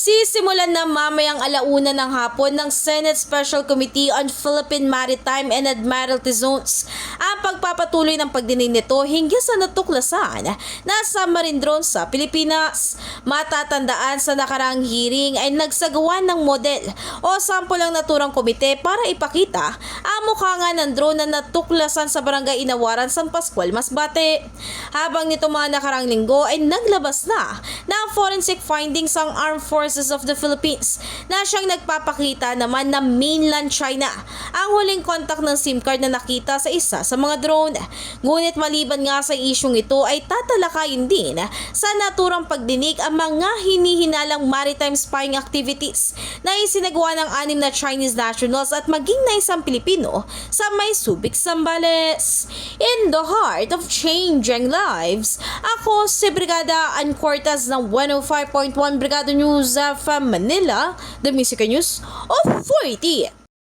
Sisimulan na mamayang alauna ng hapon ng Senate Special Committee on Philippine Maritime and Admiralty Zones. Ang pagpapatuloy ng pagdinig nito hinggil sa natuklasan na submarine drone sa Pilipinas. Matatandaan sa nakarang hearing ay nagsagawa ng model o sample ang naturang komite para ipakita ang mukha ng drone na natuklasan sa barangay Inawaran, San Pascual, Masbate. Habang nito mga nakarang linggo ay naglabas na ng forensic findings ang Armed Forces of the Philippines na siyang nagpapakita naman na mainland China ang huling kontak ng SIM card na nakita sa isa sa mga drone. Ngunit maliban nga sa isyong ito ay tatalakayin din sa naturang pagdinig ang mga hinihinalang maritime spying activities na isinagawa ng anim na Chinese nationals at maging na isang Pilipino sa may Subic, Zambales. In the heart of changing lives, ako si Brigada Ann Cortez ng 105.1 Brigada News of Manila, the Music News Authority.